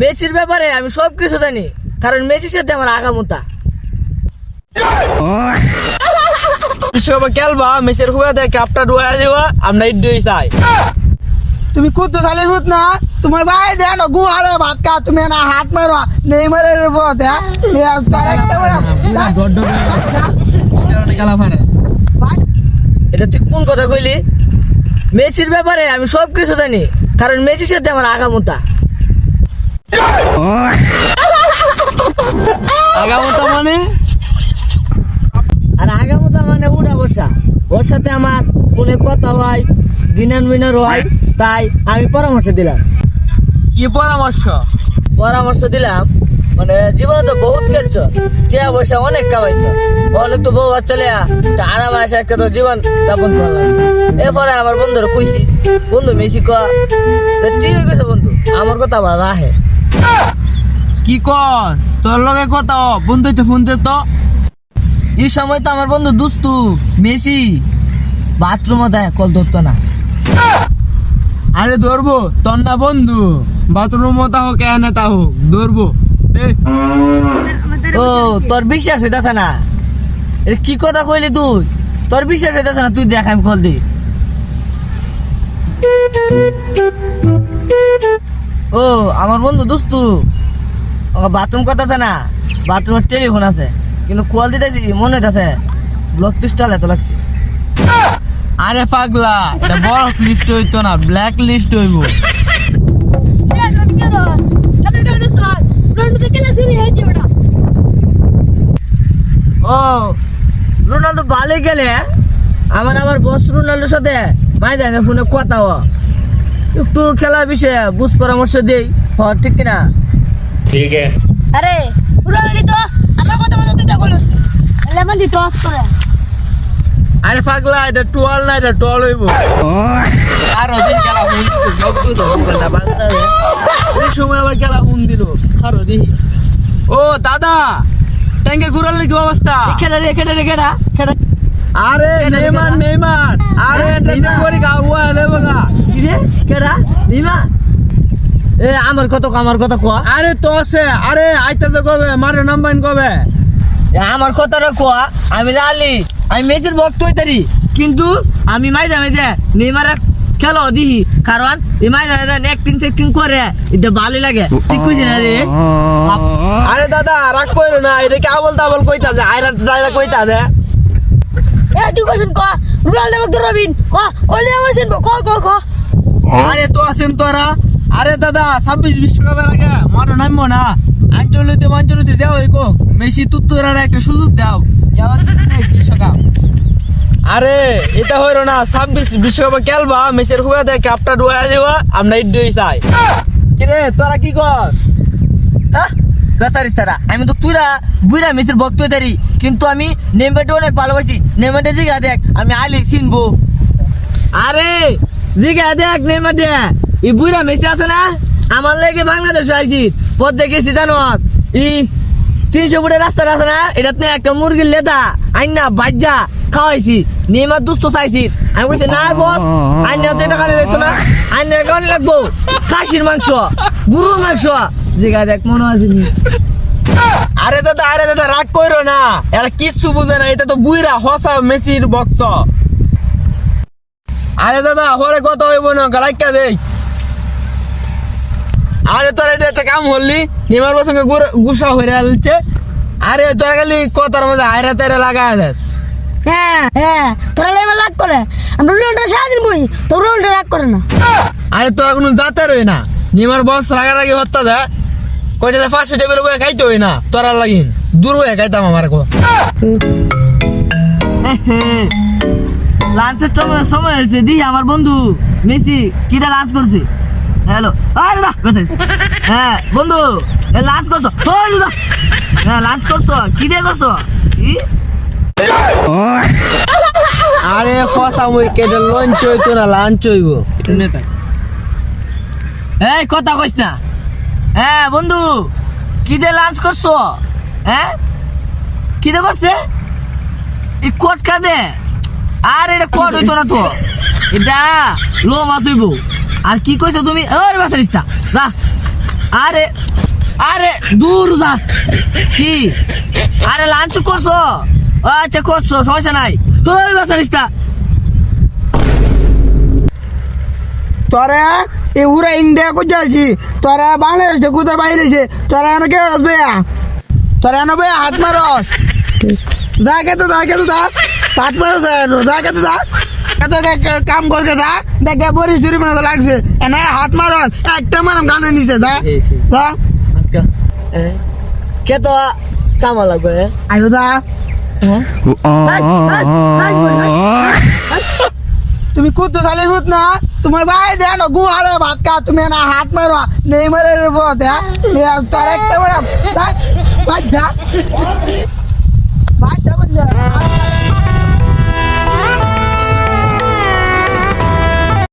মেসির ব্যাপারে আমি সব কিছু জানি কারণ মেসির সাথে আমার আগামতা। বিশ্বকাপে খেলবা মেসের হুয়া দেয় ক্যাপটা ডুয়া দেওয়া আমরা ইড্ডই চাই। তুমি কত সালের হুত না তোমার ভাই দেন গু ভাত খা তুমি না হাত মারো নেই মারে বত হ্যাঁ এটা তুই কোন কথা কইলি? মেসির ব্যাপারে আমি সব কিছু জানি কারণ মেসির সাথে আমার আগামতা। আগামতা মানে? আর আগামতা মানে উড়া বসা। ওর সাথে আমার ফোনে কথা হয় দিনান মিনার হয় তাই আমি পরামর্শ দিলাম। কি পরামর্শ? পরামর্শ দিলাম মানে জীবনে তো বহুত খেলছ টিয়া পয়সা অনেক কামাইছ। অনেক তো বউ বাচ্চা লিয়া আরামে আসে একটা তো জীবন যাপন করলাম। এরপরে আমার বন্ধুরা কইছি বন্ধু মেসি কয়া? ঠিক হয়ে গেছে বন্ধু আমার কথা আবার রাহে কি কস? তোর লগে কথা বন্ধু তো ফোন দে তো। এই সময় তো আমার বন্ধু দুস্তু মেসি। বাথরুমও দেয় কল ধরতো না। আরে ধরবো তোর না বন্ধু। বাথরুম মতা হোক এনে তা হোক ধরবো। ও তোর বিশ্বাস হইতাছে না? এ কি কথা কইলি তুই? তোর বিশ্বাস হইতাছে না? তুই দেখ আমি কল দি ও, আমার বন্ধু, দোস্তু। বাথরুম কথা আছে না? বাথরুমের টেলিফোন আছে। কিন্তু কল দিতেছি, মনে হইতাছে ব্লক পিস্টল এত লাগছে। আরে পাগলা, এটা বড় লিস্ট হইতো না ব্ল্যাক লিস্ট হইব। ও, রোনালদো ভালোই গেলে আমার আবার বস রোনালদোর সাথে মাই দেয় ফোনে কথা একটু খেলা বিষয়ে বুঝ পরামর্শ দেই। হ্যাঁ ঠিক কিনা? ঠিক আরে তো। আমার কথা মতো তুই লেমন টস করে আরে পাগলা এটা না এটা হইব। আর ওদিন খেলা সব তো এই সময় আবার খেলা হুন দিল আর ও দাদা ট্যাঙ্কে ঘুরালে কি অবস্থা। খেটা রে খেটা রে আরে নেইমার নেইমার। আরে এটা নিমা এ আমার কত আমার কথা কয়া আরে তো আছে। আরে আইতে তো কবে? মারে নাম্বাইন কবে? এ, আমার কথাটা কোয়া আমি জানি আমি মেয়েদের ভক্ত হইতারি। কিন্তু আমি মাইদা মেয়েদে নেইমারের খেলো দিহি কারণ এই মাইদা মেয়েদে অ্যাক্টিং ফ্যাক্টিং করে এটা ভালো লাগে। ঠিক কইছি না রে আরে দাদা রাগ কইরো না এটা কি আবল তাবল কইতা যে আইরা দাদা কইতা দে এ তুই কোশ্চেন ক? রোনাল্ডো মতো রবিন। ক? কইলে আমার সিন ক ক ক? আরে তো আছেন তোরা আরে দাদা ছাব্বিশ বিশ্বকাপের আগে মারো নামবো না। আঞ্চলিতে মাঞ্চলিতে যাও এই কোক মেসি তুত্তুরার একটা সুযোগ দাও। বিশ্বকাপ আরে এটা হইল না ছাব্বিশ বিশ্বকাপে খেলবা মেসির হুয়া দেয় ক্যাপটা ডুয়া দেওয়া আমরা ইড্ডই চাই। কিরে তোরা কি কর তারা আমি তো তুইরা বুইরা মেসির ভক্ত হইতারি কিন্তু আমি নেমেটে অনেক ভালোবাসি। নেমেটে জিগা দেখ আমি আলি চিনবো। আরে জিগা দেখ নেমেটে এই বুইরা মেসি আছে না? আমার লেগে বাংলাদেশ আইছি। পথ দেখেছি জানো? ই তিনশো ফুটের রাস্তা আছে না? এটাতে একটা মুরগির লেদা। আইনা বাজ্জা খাওয়াইছি। নেমার দুস্থ চাইছি। আমি বলছি না বস আইনা তো এটা কানে দেখতো না। আইনা কানে লাগবো খাসির মাংস, গরুর মাংস। জিগা দেখ, মনে আছে। আরে দাদা আরে দাদা, রাগ কইরো না। এরা কিচ্ছু বুঝে না। এটা তো বুইরা হসা, মেসির ভক্ত। আরে দাদা হরে কত হইব না? গালাইকা দেই। আরে তোর এটা একটা কাম হলি নিমার সঙ্গে গুসা হয়ে আলছে। আরে তোরা খালি কথার মধ্যে আয়রা তাইরা লাগায় দেস। হ্যাঁ হ্যাঁ তোরা লেমন লাগ করে। আমরা রোনাল্ডো সারাদিন বই তো রোনাল্ডো রাগ করে না। আরে তোরা কোনো যাতে রই না। নিমার বস রাগারাগি হত্যা দে। কইতে দে ফার্স্ট টেবিল বয়ে খাইতে হই না তোরা লাগিন। দূর হয়ে খাইতাম আমার কো। লাঞ্চের সময় সময় হয়েছে। দি আমার বন্ধু মেসি কিটা লাঞ্চ করছে? হ্যালো আরে বেচারি। হ্যাঁ বন্ধু লাঞ্চ করছ? হ্যাঁ লাঞ্চ করছ? কি দিয়ে করছ? কি? আরে ফসা মুই কেটে লঞ্চ হইতো না লাঞ্চ হইব। এটা নেতা। এই কথা কইস না। হ্যাঁ বন্ধু কি দিয়ে লাঞ্চ করছ? হ্যাঁ? কি দিয়ে করছে? এই কোট কাদে আর এটা কোট হইতো না তো? এটা লো মাছ হইব। আর কি কইছো তুমি? ওর বাসারিস্তা যা। আরে আরে, দূর যা। কি? আরে লাঞ্চ করছ? আচ্ছা করছ, সমস্যা নাই। তোর বাসারিসটা তোরা এ পুরা ইন্ডিয়া কোথায় আছি তোরা বাংলাদেশ থেকে কোথায় বাইরে আছে তোরা এনে কে আসবে তোরা এনে বে হাত মারস। যা, কে তো যা, কে তো যা। কে তো যা কত কাম করকে যা। দেখে বরিশ চুরি মনে লাগছে। এনে হাত মারস একটা মারাম গানে কে তো কামা লাগবে আইও যা। তুমি কত সালের হুত না? তোমার ভাই দেন গু আরে ভাত খা। তুমি না হাত মারো নেই মারে বত হ্যাঁ তোর একটা মারা ভাই যা। ভাই যা।